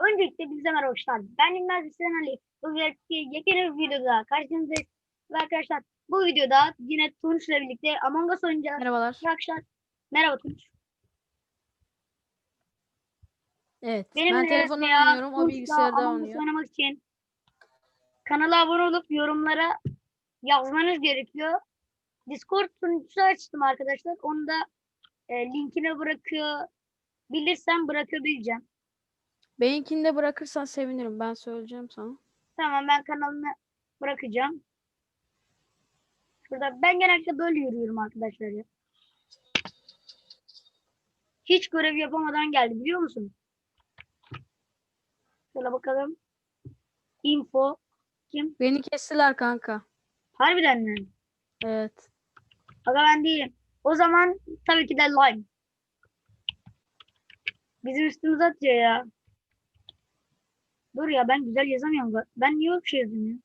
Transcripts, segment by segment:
Öncelikle merhaba arkadaşlar. Ben İlmaz Hüseyin Ali. Bu bir- yepyeni bir videoda karşınızdayız. Ve arkadaşlar bu videoda yine Tunç'la birlikte Among Us oynayacağız. Merhabalar. Arkadaşlar merhaba Tunç. Evet. Benimle ben telefonla oynuyorum. O bilgisayarda oynuyor. oynamak için kanala abone olup yorumlara yazmanız gerekiyor. Discord sunucusu açtım arkadaşlar. Onu da e, linkine bırakıyor. Bilirsem bırakabileceğim. Benimkini de bırakırsan sevinirim. Ben söyleyeceğim sana. Tamam ben kanalını bırakacağım. Şurada ben genellikle böyle yürüyorum arkadaşlar. ya. Hiç görev yapamadan geldi biliyor musun? Şöyle bakalım. Info. Kim? Beni kestiler kanka. Harbiden mi? Evet. Aga ben değilim. O zaman tabii ki de lime. Bizim üstümüze atıyor ya. Dur ya ben güzel yazamıyorum. Ben niye öyle bir şey yazıyorum ya?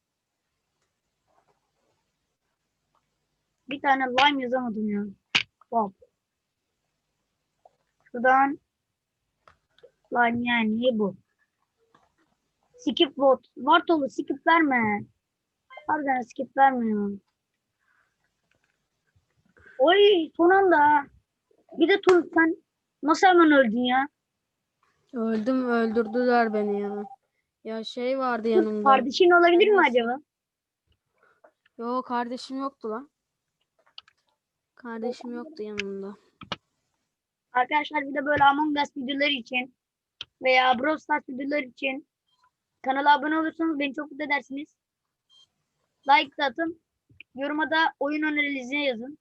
Bir tane lime yazamadım ya. Wow. Şuradan lime yani bu. Skip vote. Vartolu skip verme. Harbiden skip verme ya. Oy son anda. Bir de Tun sen nasıl hemen öldün ya? Öldüm öldürdüler beni ya. Ya şey vardı yanımda. Kardeşin olabilir mi acaba? Yo kardeşim yoktu lan. Kardeşim yoktu yanımda. Arkadaşlar bir de böyle Among Us videoları için veya Brawl Stars videoları için kanala abone olursanız beni çok mutlu edersiniz. Like de atın. Yoruma da oyun önerinizi yazın.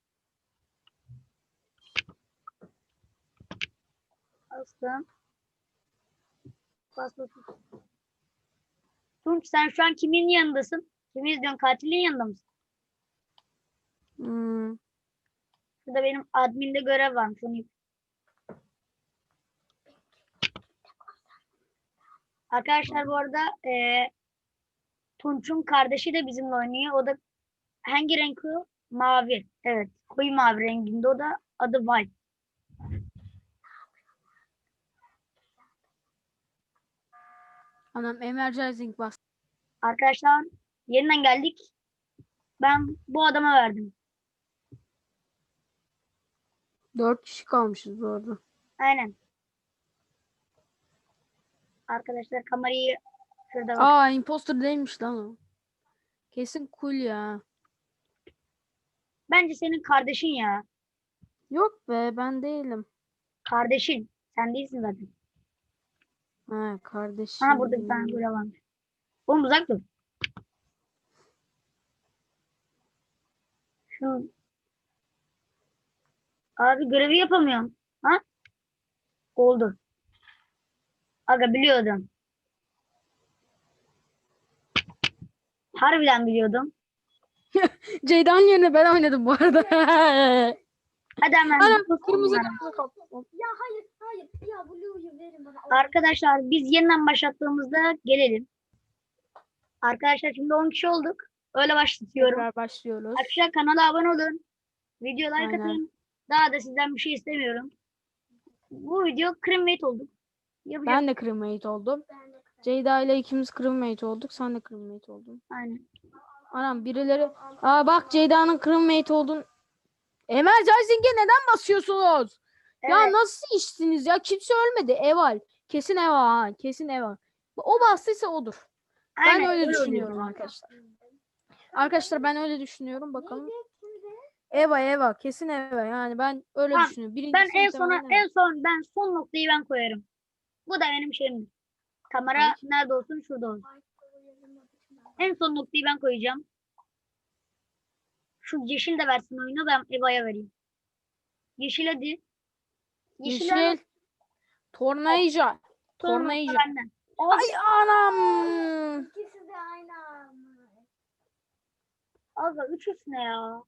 Bastım. Bas bas. Tunç sen şu an kimin yanındasın? Kimi izliyorsun? Katilin yanında mısın? Hmm. Şurada benim adminde görev varmış. Onu yap- Arkadaşlar bu arada eee Tunç'un kardeşi de bizimle oynuyor. O da hangi renk o? Mavi. Evet. Koyu mavi renginde. O da adı White. Anam emerging bas. Arkadaşlar yeniden geldik. Ben bu adama verdim. Dört kişi kalmışız orada. Aynen. Arkadaşlar kamerayı şurada bak. Aa imposter değilmiş lan o. Kesin cool ya. Bence senin kardeşin ya. Yok be ben değilim. Kardeşin. Sen değilsin zaten. Ha kardeşim. Ha burada bir tane görev varmış. Oğlum uzak dur. Şu Abi görevi yapamıyorum. Ha? Oldu. Aga biliyordum. Harbiden biliyordum. Ceyda'nın yerine ben oynadım bu arada. Hadi hemen. Dur. kırmızı kırmızı kapı. Ya hayır hayır ya Blue'yu verin bana. Arkadaşlar biz yeniden başlattığımızda gelelim. Arkadaşlar şimdi 10 kişi olduk. Öyle başlatıyorum. Tekrar başlıyoruz. Arkadaşlar kanala abone olun. Video like Aynen. atın. Daha da sizden bir şey istemiyorum. Bu video crewmate olduk. Yapacak. Ben de crewmate oldum. Ceyda ile ikimiz crewmate olduk. Sen de crewmate oldun. Aynen. Anam birileri... Aa bak Ceyda'nın crewmate oldun. Emerging'e neden basıyorsunuz? Ya nasıl işsiniz ya? Kimse ölmedi. Eval. Kesin Eva ha. Kesin Eva. O bastıysa odur. Ben aynen, öyle oluyor. düşünüyorum arkadaşlar. Arkadaşlar ben öyle düşünüyorum. Bakalım. Eva Eva. Kesin Eva. Yani ben öyle Tamam, düşünüyorum. Birincisi Ben en sona muhtemelen Eva. en son ben son noktayı ben koyarım. Bu da benim şeyim. Kamera nerede olsun? Şurada olsun. En son noktayı ben koyacağım. Şu yeşil de versin oyunu ben Eva'ya vereyim. Yeşil hadi. Yeşil, Yeşil. Tornayca. Tornayca. Ay anam. İkisi de aynı ama. Aga üç üstüne ya.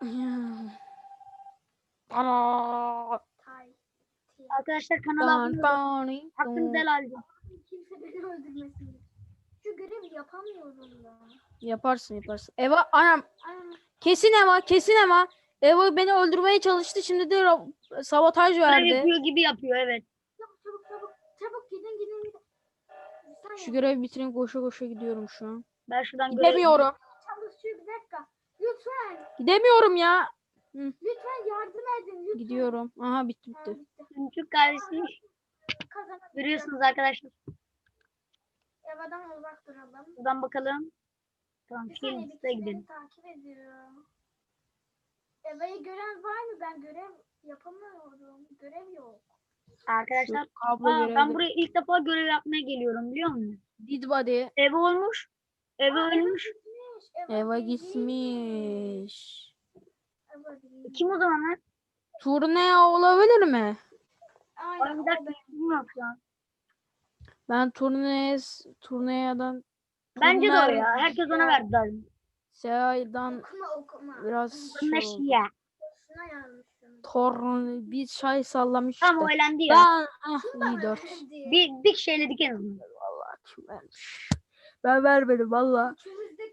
Ana. Arkadaşlar kanala abone olun. dan. helal edin. Kimse beni öldürmesin. Şu görevi yapamıyorum ya. Yaparsın yaparsın. Eva anam kesin Eva kesin Eva. Eva beni öldürmeye çalıştı şimdi de sabotaj verdi. yapıyor gibi yapıyor evet. çabuk çabuk çabuk. Çabuk gidin gidin gidin. Şu görevi bitireyim koşa koşa gidiyorum şu an. Ben şuradan Gidemiyorum. Çalışıyor bir dakika. Lütfen. Gidemiyorum ya. Lütfen yardım edin. Lütfen. Gidiyorum. Aha bitti bitti. bitti. Türk kardeşi Kazanabilirim. görüyorsunuz arkadaşlar. Evadan uzak duralım. Buradan bakalım. Tamam Bir saniye bir Kings'e kişi gidelim. takip ediyor. Eva'yı gören var mı? Ben görev yapamıyorum. Görev yok. Arkadaşlar kablo aa, ben buraya ilk defa görev yapmaya geliyorum biliyor musun? Did body. Ev olmuş. Ev Aa, ölmüş. Eva gitmiş. Eva değil. Kim o zaman lan? Turne olabilir mi? Aynen. Ay bir dakika ben. bilmiyorum şu an. Ben turneyadan Bence de o ya. Herkes ona verdi zaten. Seay'dan Okuma okuma. biraz Bunlar şey oldu. şia. Torn bir çay sallamış Tam elendi ya. Ben ah iyi dört. Bir, bir kişi eledik en azından. Vallahi kim vermiş? Ben vermedim valla.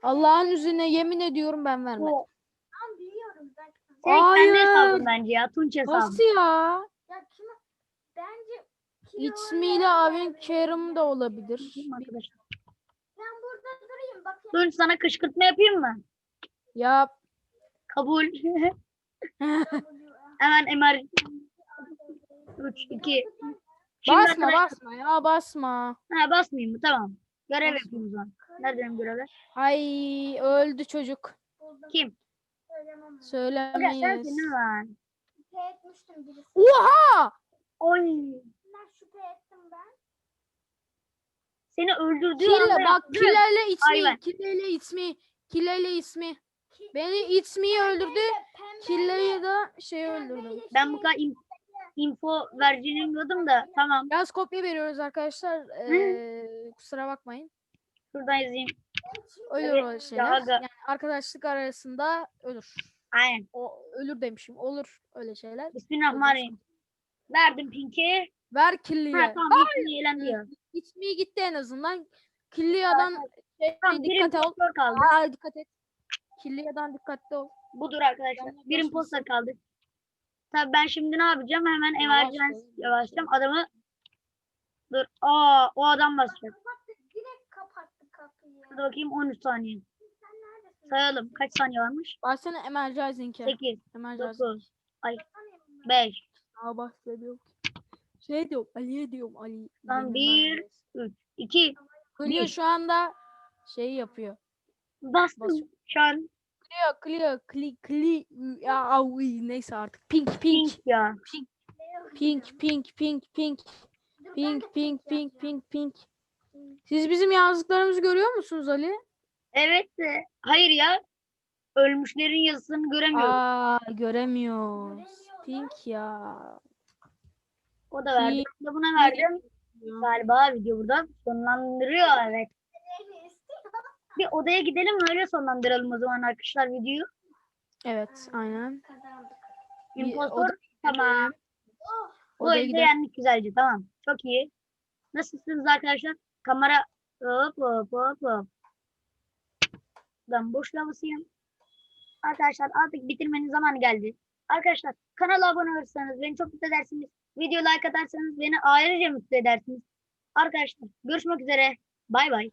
Allah'ın üzerine yemin ediyorum ben vermedim. O Tamam biliyorum ben. şey kendi Hayır. hesabın bence ya. Tunç hesabı. Nasıl ya? Ya kime? Bence öyle Avin verdi. Kerim de olabilir. Arkadaşlar. Bakayım. Tunç sana kışkırtma yapayım mı? Ya Kabul. Hemen Emar 3, 2. basma basma ya basma. Ha basmayayım mı? Tamam. Görev yapayım o zaman. Nerede benim görevler? Ay öldü çocuk. Kim? Sen Söylemeyiz. lan. Birisi. Oha! Oy. Ben şüphe ettim ben. Seni öldürdüğü Kille anda bak yaptı. Hayvan. ismi. Killer'le ismi. Killer'le ismi. Beni ismiyi öldürdü. Killer'ı da şey öldürdü. Ben bu kadar in- info vereceğini bilmiyordum da tamam. Biraz kopya veriyoruz arkadaşlar. Ee, kusura bakmayın. Şuradan yazayım. Ölür o şeyler. aga. Yani arkadaşlık arasında ölür. Aynen. O ölür demişim. Olur öyle şeyler. Bismillahirrahmanirrahim. Verdim pinki. Ver killiye. Ha tamam ismi eğlendi ya. İsmi gitti en azından. Killia'dan şey, Tamam birim dikkat ol. poster kaldı. Aa, dikkat et. Killia'dan dikkatli ol. Budur arkadaşlar. Yanlış Birim kaldı. Tabii ben şimdi ne yapacağım? Hemen Yavaş ol. yavaşlayacağım. Adamı Dur. Aa o adam basacak. Direkt kapattı kapıyı. Şurada bakayım 13 saniye. Sen neredesin? Sayalım. Kaç saniye varmış? Başsana Emergizing'e. 8, Emergizing. 9, Sanıyorum ben. 5, Aa bahsediyorum. Şey diyorum Ali'ye diyorum Ali. Benim bir-. 3, 2. Clio şu anda şey yapıyor. Bastım. Basıyor. Şu an Clio, Clio, Cli, Cli, ya uy, neyse artık. Pink, pink, pink ya. pink, pink, pink, pink, pink, pink, pink, pink, pink. Siz bizim yazdıklarımızı görüyor musunuz Ali? Evet de. Hayır ya. Ölmüşlerin yazısını göremiyorum. Aa. Göremiyoruz. Pink ya. O da verdi. pink. Ben de buna verdim. Galiba video burada sonlandırıyor evet. Bir odaya gidelim öyle sonlandıralım o zaman arkadaşlar videoyu. Evet aynen. Bir İmpostor oda- tamam. Bu Odaya gidelim. yendik güzelce tamam. Çok iyi. Nasılsınız arkadaşlar? Kamera hop hop hop hop. Ben boş basayım. Arkadaşlar artık bitirmenin zamanı geldi. Arkadaşlar kanala abone olursanız beni çok mutlu edersiniz. Video like atarsanız beni ayrıca mutlu edersiniz. Arkadaşlar görüşmek üzere. Bay bay.